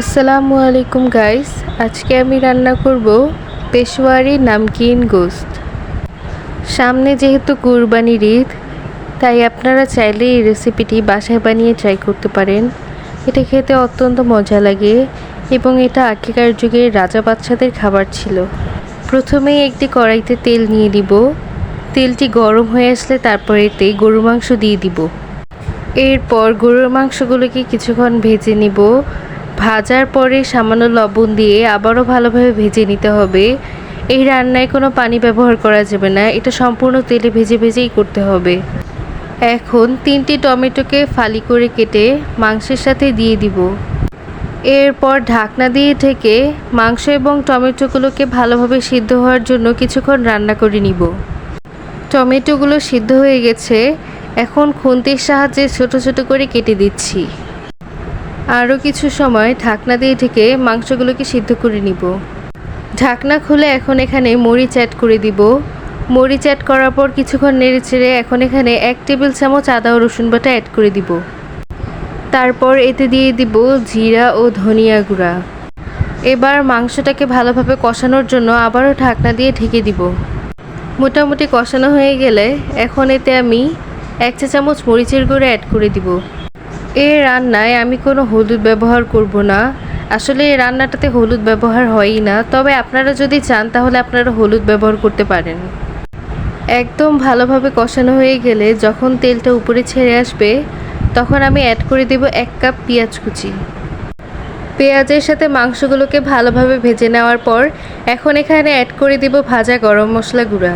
আসসালামু আলাইকুম গাইস আজকে আমি রান্না করব পেশোয়ারি নামকিন গোস্ত। সামনে যেহেতু কুরবানির ঈদ, তাই আপনারা চাইলে এই রেসিপিটি বাসায় বানিয়ে ট্রাই করতে পারেন। এটা খেতে অত্যন্ত মজা লাগে এবং এটা আগেকার যুগে রাজা বাচ্চাদের খাবার ছিল। প্রথমেই একটি কড়াইতে তেল নিয়ে দিব তেলটি গরম হয়ে আসলে তারপর এতে গরু মাংস দিয়ে দিব। এরপর গরুর মাংসগুলোকে কিছুক্ষণ ভেজে নিব। ভাজার পরে সামান্য লবণ দিয়ে আবারও ভালোভাবে ভেজে নিতে হবে। এই রান্নায় কোনো পানি ব্যবহার করা যাবে না, এটা সম্পূর্ণ তেলে ভেজে ভেজেই করতে হবে। এখন তিনটি টমেটোকে ফালি করে কেটে মাংসের সাথে দিয়ে দিব। এরপর ঢাকনা দিয়ে ঢেকে মাংস এবং টমেটোগুলোকে ভালোভাবে সিদ্ধ হওয়ার জন্য কিছুক্ষণ রান্না করে নিব। টমেটোগুলো সিদ্ধ হয়ে গেছে, এখন খুন্তির সাহায্যে ছোট ছোট করে কেটে দিচ্ছি। আরও কিছু সময় ঢাকনা দিয়ে ঢেকে মাংসগুলোকে সিদ্ধ করে নিব। ঢাকনা খুলে এখন এখানে মরিচ অ্যাড করে দিব। মরিচ অ্যাড করার পর কিছুক্ষণ নেড়ে চেড়ে এখন এখানে এক টেবিল চামচ আদা ও রসুন বাটা অ্যাড করে দিব। তারপর এতে দিয়ে দিব জিরা ও ধনিয়া গুঁড়া। এবার মাংসটাকে ভালোভাবে কষানোর জন্য আবারও ঢাকনা দিয়ে ঢেকে দিব। মোটামুটি কষানো হয়ে গেলে এখন এতে আমি এক চা চামচ মরিচের গুঁড়ো অ্যাড করে দিব। এই রান্নায় আমি কোনো হলুদ ব্যবহার করব না। আসলে এই রান্নাটাতে হলুদ ব্যবহার হয়ই না। তবে আপনারা যদি চান, তাহলে আপনারা হলুদ ব্যবহার করতে পারেন। একদম ভালোভাবে কষানো হয়ে গেলে যখন তেলটা উপরে ছেড়ে আসবে, তখন আমি অ্যাড করে দেব এক কাপ পেঁয়াজ কুচি। পেঁয়াজের সাথে মাংসগুলোকে ভালোভাবে ভেজে নেওয়ার পর, এখন এখানে অ্যাড করে দেব ভাজা গরম মশলা গুঁড়া।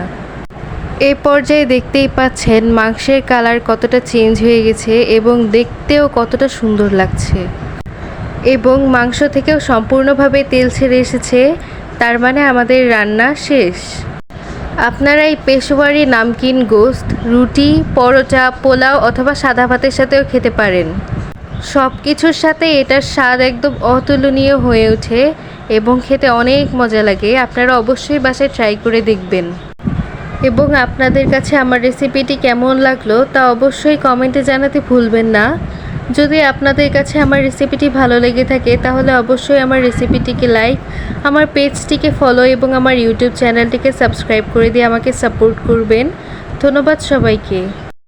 এই পর্যায়ে দেখতেই পাচ্ছেন মাংসের কালার কতটা চেঞ্জ হয়ে গেছে এবং দেখতেও কতটা সুন্দর লাগছে। এবং মাংস থেকেও সম্পূর্ণভাবে তেল ছেড়ে এসেছে, তার মানে আমাদের রান্না শেষ। আপনারা এই পেশোয়ারি নামকিন গোস্ত, রুটি, পরোটা, পোলাও অথবা সাদা ভাতের সাথেও খেতে পারেন। সব কিছুর সাথে এটার স্বাদ একদম অতুলনীয় হয়ে ওঠে এবং খেতে অনেক মজা লাগে। আপনারা অবশ্যই বাসায় ট্রাই করে দেখবেন। এবং আপনাদের কাছে আমার রেসিপিটি কেমন লাগল তা অবশ্যই কমেন্টে জানাতে ভুলবেন না। যদি আপনাদের কাছে আমার রেসিপিটি ভালো লেগে থাকে, তাহলে অবশ্যই আমার রেসিপিটিকে লাইক আমার পেজটিকে ফলো এবং আমার ইউটিউব চ্যানেলটিকে সাবস্ক্রাইব করে দিয়ে আমাকে সাপোর্ট করবেন। ধন্যবাদ সবাইকে।